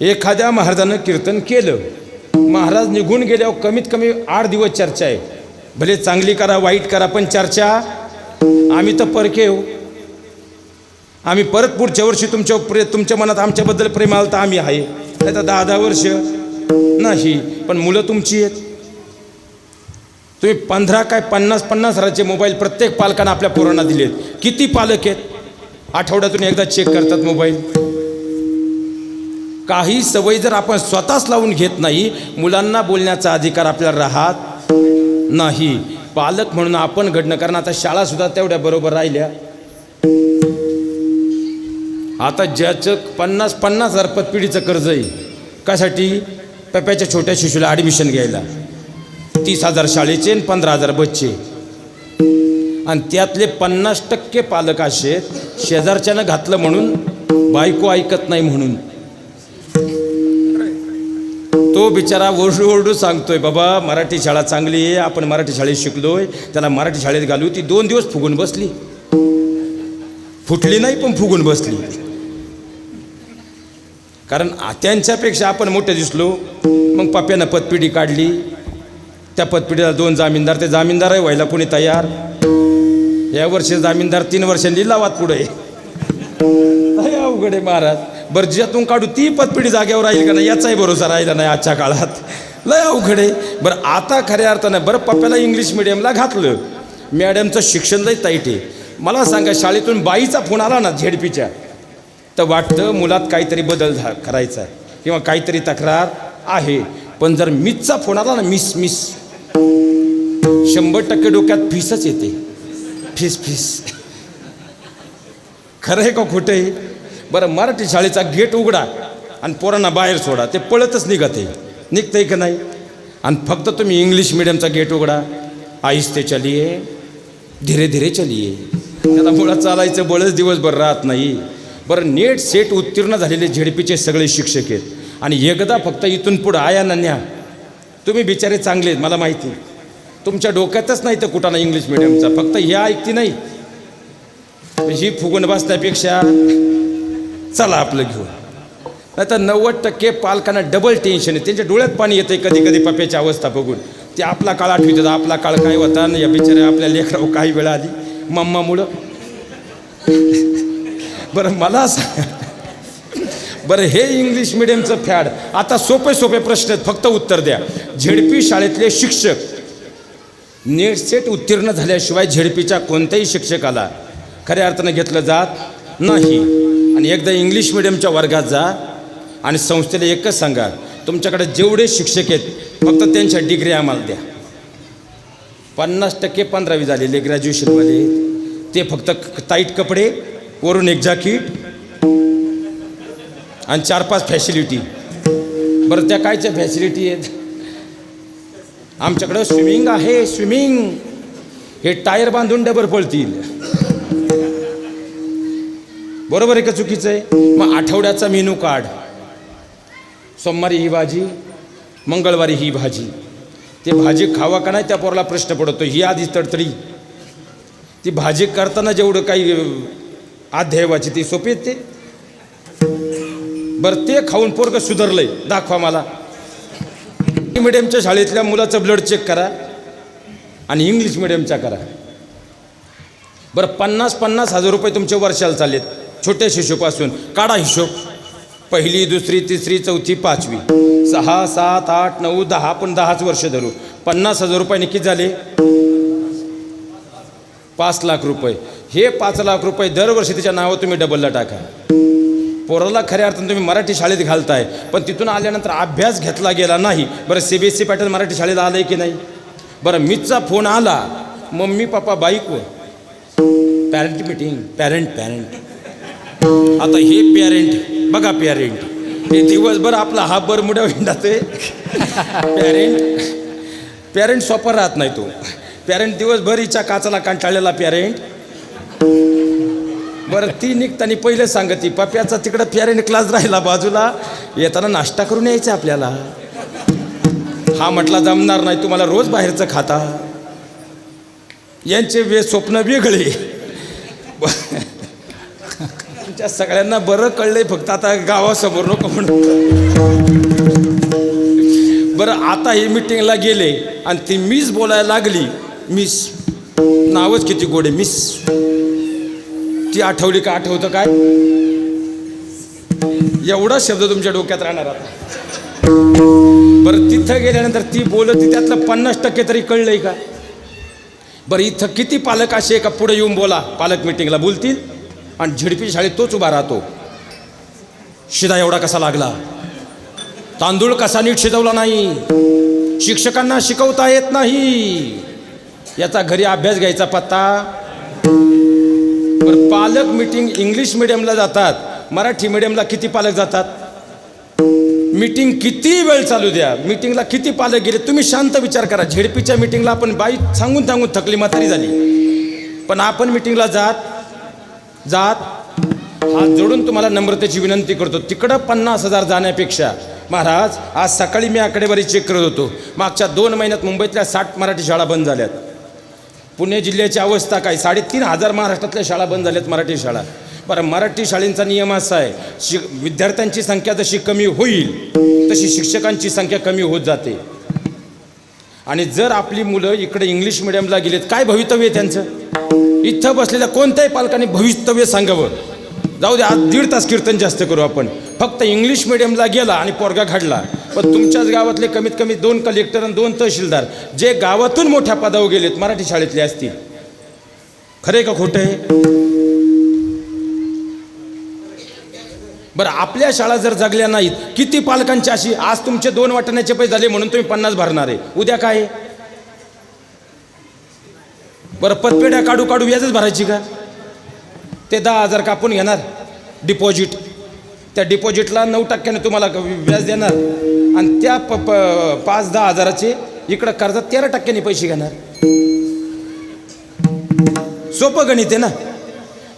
एखाद्या महाराजानं कीर्तन केलं. महाराज निघून गेल्यावर कमीत कमी आठ दिवस चर्चा आहे. भले चांगली करा वाईट करा पण चर्चा. आम्ही तर परके हो. आम्ही परत पुढच्या वर्षी तुमच्या प्रे तुमच्या मनात आमच्याबद्दल प्रेम आलं तर आम्ही आहे. आता दहा दहा वर्ष नाही पण मुलं तुमची आहेत. तुम्ही पंधरा काय पन्नास पन्नास हजाराचे मोबाईल प्रत्येक पालकांना आपल्या पोरांना दिलेत. किती पालक आहेत? आठवड्यातून एकदा चेक करतात मोबाईल. काही सवयी जर आपण स्वतःच लावून घेत नाही मुलांना बोलण्याचा अधिकार आपल्याला राहत नाही. पालक म्हणून आपण घडणं कारण आता शाळासुद्धा तेवढ्या बरोबर राहिल्या. आता ज्याचं पन्नास पन्नास हजार पतपिढीचं कर्ज आहे. कासाठी पप्याच्या छोट्या शिशूला ॲडमिशन घ्यायला. तीस हजार शाळेचे आणि पंधरा हजार बच्चे आणि त्यातले पन्नास टक्के पालक असे शेजारच्यानं घातलं म्हणून बायको ऐकत नाही म्हणून. तो बिचारा ओरडू ओरडू सांगतोय बाबा मराठी शाळा चांगली आहे आपण मराठी शाळेत शिकलोय. त्याला मराठी शाळेत घालू ती दोन दिवस फुगून बसली. फुटली नाही पण फुगून बसली. कारण त्यांच्यापेक्षा आपण मोठे दिसलो. मग पप्प्यानं पतपिढी काढली. त्या पतपिढीला दोन जामीनदार ते जामीनदारही व्हायला कोणी तयार? या वर्षी जामीनदार तीन वर्षांनी लावात पुढे. अवघड आहे महाराज. बरं ज्यातून काढू ती पतपिढी जागेवर राहील का नाही? याचाही भरोसा राहिला नाही आजच्या काळात. लय अवघड आहे. बरं आता खऱ्या अर्थानं बरं पप्प्याला इंग्लिश मिडियमला घातलं. मॅडमचं शिक्षण लय ताईट आहे. मला सांगा शाळेतून बाईचा फोन आला ना झेडपीच्या तर वाटतं मुलात काहीतरी बदल झा करायचा आहे. किंवा काहीतरी तक्रार आहे. पण जर मिसचा फोन आला ना मिस मिस शंभर टक्के डोक्यात फीसच येते. फीस फीस खरं आहे का खोटं आहे? बरं मराठी शाळेचा गेट उघडा आणि पोरांना बाहेर सोडा. ते पळतच निघते. आहे निघतंय का नाही? आणि फक्त तुम्ही इंग्लिश मिडियमचा गेट उघडा. आहिस्ते चलिये. धीरे धीरे चलिये. त्याला मुळात चालायचं बळच दिवसभर राहत नाही. बरं नेट सेट उत्तीर्ण झालेले झेडपीचे सगळे शिक्षक आहेत. आणि एकदा फक्त इथून पुढं आया ना न्या. तुम्ही बिचारे चांगले आहेत मला माहिती. तुमच्या डोक्यातच नाही तर कुठं इंग्लिश मिडियमचा फक्त ह्या ऐकती नाही. ही फुगून बसण्यापेक्षा चला आपलं घेऊन. नाही तर नव्वद टक्के पालकांना डबल टेन्शन आहे. त्यांच्या डोळ्यात पाणी येते कधी कधी पप्याची अवस्था बघून. ते आपला काळ आठवतात आपला काळ काय होता नाही या बिचारे आपल्या लेकरावर काही वेळा आली. मम्मामुळं. बरं मला सांग बरं हे इंग्लिश मिडियमचं फॅड आता सोपे सोपे प्रश्न आहेत फक्त उत्तर द्या. झेडपी शाळेतले शिक्षक. नेट सेट उत्तीर्ण झाल्याशिवाय झेडपीच्या कोणत्याही शिक्षकाला खऱ्या अर्थानं घेतलं जात नाही. आणि एकदा इंग्लिश मिडियमच्या वर्गात जा आणि संस्थेला एकच सांगा तुमच्याकडे जेवढे शिक्षक आहेत फक्त त्यांच्या डिग्री आम्हाला द्या. पन्नास टक्के पंधरावी झालेले ग्रॅज्युएशनवाले ते फक्त टाईट कपडे वरून एक जाकीट आणि चार पाच फॅसिलिटी बरं त्या कायच्या फॅसिलिटी आहेत? आमच्याकडं स्विमिंग आहे स्विमिंग हे टायर बांधून डबर पळतील. बरोबर आहे का चुकीचं आहे? मग आठवड्याचा मेनू काढ. सोमवारी ही भाजी मंगळवारी ही भाजी. ते भाजी खावा का नाही त्या पोराला प्रश्न पडतो. ही आधी तडतडी. ती भाजी करताना जेवढं काही आध्यायवाची ती सोपी आहेत ते. बरं ते खाऊन पोरग सुधारलंय. दाखवा मला. मिडियमच्या शाळेतल्या मुलाचं ब्लड चेक करा आणि इंग्लिश मिडियमच्या करा. बरं पन्नास पन्नास हजार रुपये तुमचे वर्षाला चाललेत. छोट्या शिशूपासून. काढा हिशोब. पहिली दुसरी तिसरी चौथी पाचवी. सहा सात आठ नऊ दहा पण दहाच वर्ष धरू. पन्नास हजार रुपये किती झाले? पाच लाख रुपये. हे पाच लाख रुपये दरवर्षी तिच्या नावावर तुम्ही डबलला टाका. पोराला खऱ्या अर्थानं तुम्ही मराठी शाळेत घालताय पण तिथून आल्यानंतर अभ्यास घेतला गेला नाही. बरं C B S C pattern Marathi शाळेत आलं आहे की नाही? बरं मीचा फोन आला. मम्मी पप्पा बाईकवर पॅरेंट मिटिंग पॅरेंट पॅरेंट आता हे पॅरेंट बघा पॅरेंट हे दिवसभर आपला हा बरमुड्या विंडाते पॅरेंट पॅरेंट सोपा राहत नाही तो. पॅरेंट दिवसभर हिच्या काचाला कंटाळलेला पॅरेंट बरं ती निघताना पहिले सांगती पप्याचा तिकडं पॅरेंट क्लास राहिला बाजूला. येताना नाश्ता करून यायचा आपल्याला. हा म्हटला जमणार नाही तुम्हाला रोज बाहेरचं खाता. यांचे वे स्वप्न वेगळे तुमच्या सगळ्यांना बरं कळलंय फक्त आता गावासमोर नको म्हणून. बरं आता हे मिटिंगला गेले आणि ती मिस बोलायला लागली. मिस नावच किती गोडे मिस ती आठवली का आठवतं काय? एवढा शब्द तुमच्या डोक्यात राहणार आता. बरं तिथं गेल्यानंतर ती बोलत त्यातलं पन्नास टक्के तरी कळलंय का? बरं इथं किती पालक असे का? पुढे येऊन बोला. पालक मिटिंगला बोलतील. आणि झिडपी शाळेत तोच उभा राहतो. शिदा एवढा कसा लागला? तांदूळ कसा नीट शिजवला नाही? शिक्षकांना शिकवता येत नाही. याचा घरी अभ्यास घ्यायचा पत्ता? पालक मिटिंग इंग्लिश मिडियमला जातात. मराठी मिडियमला किती पालक जातात? मीटिंग किती वेळ चालू द्या? मीटिंगला किती पालक गेले? तुम्ही शांत विचार करा. झेडपीच्या मीटिंगला आपण बाई सांगून सांगून थकली म्हातारी झाली. पण आपण मीटिंगला जात जात हात जोडून तुम्हाला नम्रतेची विनंती करतो. तिकडं पन्नास हजार जाण्यापेक्षा महाराज आज सकाळी मी आकडेवारी चेक करत होतो. मागच्या दोन महिन्यात मुंबईतल्या साठ मराठी शाळा बंद झाल्यात. पुणे जिल्ह्याची अवस्था काय? साडेतीन हजार महाराष्ट्रातल्या शाळा बंद झाल्यात मराठी शाळा. बरं मराठी शाळेंचा नियम असा आहे शि विद्यार्थ्यांची संख्या जशी कमी होईल तशी शिक्षकांची संख्या कमी होत जाते. आणि जर आपली मुलं इकडे इंग्लिश मिडियमला गेलेत काय भवितव्य आहे त्यांचं? इथं बसलेल्या कोणत्याही पालकांनी भवितव्य सांगावं. जाऊ दे आज दीड तास कीर्तन जास्त करू आपण. फक्त इंग्लिश मिडियमला गेला आणि पोरगा घडला. पण तुमच्याच गावातले कमीत कमी दोन कलेक्टर आणि दोन तहसीलदार जे गावातून मोठ्या पदावर गेलेत मराठी शाळेतले असतील. खरे का खोटं आहे बरं आपल्या शाळा जर जगल्या नाहीत किती पालकांची अशी आज तुमचे दोन वाटण्याचे पैसे झाले म्हणून तुम्ही पन्नास भरणार आहे. उद्या काय? आहे? बरं पतपेढ्या काढू काढू व्याजच भरायची का? ते दहा हजार कापून घेणार डिपॉझिट त्या डिपॉझिटला नऊ टक्क्याने तुम्हाला व्याज देणार. आणि त्या प प पाच दहा हजाराचे इकडं कर्जात तेरा टक्क्यांनी पैसे घेणार. सोपं गणित आहे ना?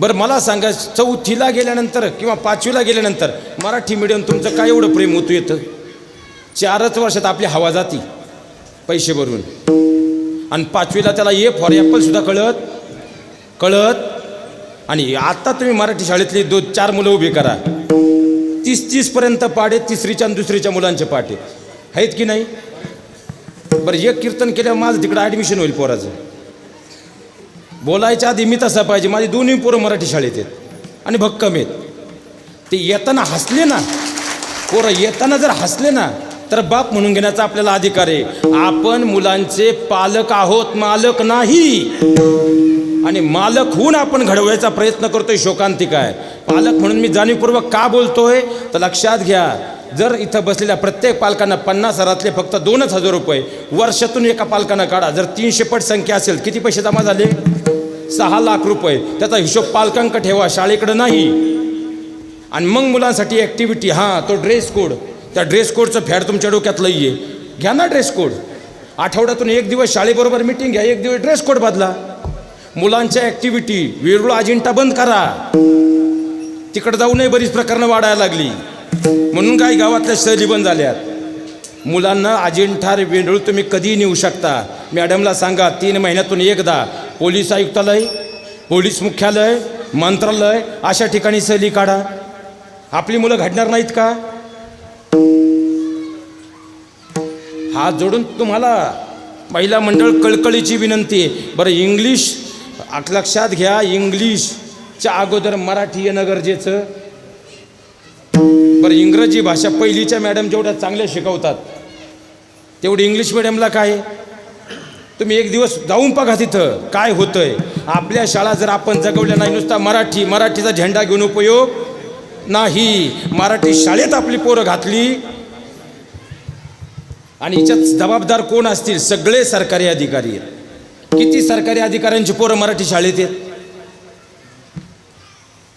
बरं मला सांगा चौथीला गेल्यानंतर किंवा पाचवीला गेल्यानंतर मराठी मीडियम तुमचं काय एवढं प्रेम होतं येतं चारच वर्षात आपली हवा जाती पैसे भरून. आणि पाचवीला त्याला ए फॉर ॲपलसुद्धा कळत कळत. आणि आता तुम्ही मराठी शाळेतली दोन चार मुलं उभी करा. तीस तीसपर्यंत पाडे तिसरीच्या आणि दुसरीच्या मुलांचे पाटे आहेत की नाही? बरं एक कीर्तन केल्यावर माझं तिकडं ॲडमिशन होईल पोराचं. बोलायच्या आधी मी तसा पाहिजे. माझी दोन्ही पोरं मराठी शाळेत आहेत. आणि भक्कम आहेत. ते येताना हसले ना. पोरं येताना जर हसले ना तर बाप म्हणून घेण्याचा आपल्याला अधिकार आहे. आपण मुलांचे पालक आहोत मालक नाही. आणि मालक होऊन आपण घडवायचा प्रयत्न करतोय शोकांतिका आहे. पालक म्हणून मी जाणीवपूर्वक का बोलतोय तर लक्षात घ्या. जर इथं बसलेल्या प्रत्येक पालकांना पन्नास हजारातले फक्त दोनच हजार रुपये वर्षातून एका पालकांना काढा. जर तीनशे पट संख्या असेल किती पैसे जमा झाले? सहा लाख रुपये. त्याचा हिशोब पालकांक ठेवा शाळेकडं नाही. आणि मग मुलांसाठी ॲक्टिव्हिटी हां तो ड्रेस कोड त्या ड्रेस कोडचं फॅड तुमच्या डोक्यात लई आहे घ्या ना ड्रेस कोड आठवड्यातून एक दिवस शाळेबरोबर मिटिंग घ्या एक दिवस ड्रेस कोड बदला. मुलांच्या ॲक्टिव्हिटी वेरूळ अजिंठा बंद करा. तिकडं जाऊनही बरीच प्रकरणं वाढायला लागली. म्हणून काही गावातल्या सहली बंद झाल्यात. मुलांना अजिंठा वेरूळ तुम्ही कधीही नेऊ शकता. मॅडमला सांगा तीन महिन्यातून एकदा. पोलीस आयुक्तालय पोलीस मुख्यालय मंत्रालय अशा ठिकाणी सहली काढा. आपली मुलं घडणार नाहीत का? हात जोडून तुम्हाला महिला मंडळ कळकळीची विनंती आहे. बरं इंग्लिश लक्षात घ्या इंग्लिशच्या अगोदर मराठी येणं गरजेचं. बरं इंग्रजी भाषा पहिलीच्या मॅडम जेवढ्या चांगल्या शिकवतात तेवढी इंग्लिश मिडियमला काय? तुम्ही एक दिवस जाऊन बघा तिथं काय होतंय. आपल्या शाळा जर आपण जगवल्या नाही नुसता मराठी मराठीचा झेंडा घेऊन उपयोग नाही. मराठी शाळेत आपली पोरं घातली आणि याच्यात जबाबदार कोण असतील? सगळे सरकारी अधिकारी आहेत. किती सरकारी अधिकाऱ्यांची पोरं मराठी शाळेत आहेत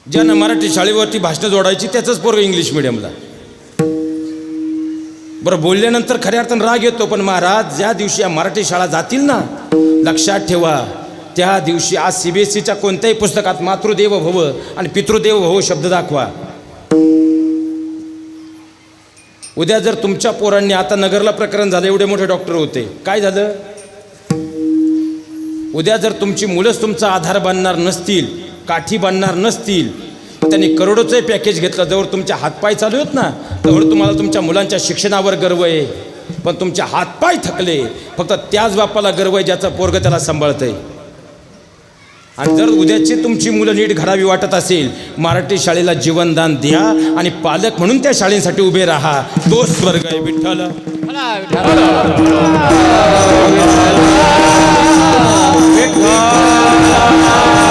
ज्यानं मराठी शाळेवरती भाषणं जोडायची त्याचंच पोरं इंग्लिश मिडियमला बरं बोलल्यानंतर खऱ्या अर्थानं राग येतो पण महाराज ज्या दिवशी या मराठी शाळा जातील ना लक्षात ठेवा. त्या दिवशी आज सी बी एस कोणत्याही पुस्तकात मातृदेव भव आणि पितृदेव भव शब्द दाखवा. उद्या जर तुमच्या पोरांनी आता नगरला प्रकरण झालं एवढे मोठे डॉक्टर होते. काय झालं? उद्या जर तुमची मुलंच तुमचा आधार बांधणार नसतील काठी बांधणार नसतील त्यांनी करोडोचं पॅकेज घेतलं जवळ तुमच्या हातपाय चालू आहेत ना तेवढं तुम्हाला तुमच्या मुलांच्या शिक्षणावर गर्व आहे. पण तुमचे हातपाय थकले फक्त त्याच बापाला गर्व आहे ज्याचं पोरग त्याला सांभाळतंय. आणि जर उद्याची तुमची मुलं नीट घडावी वाटत असेल मराठी शाळेला जीवनदान द्या आणि पालक म्हणून त्या शाळेसाठी उभे राहा. तो स्वर्ग आहे विठ्ठल. विठ्ठल.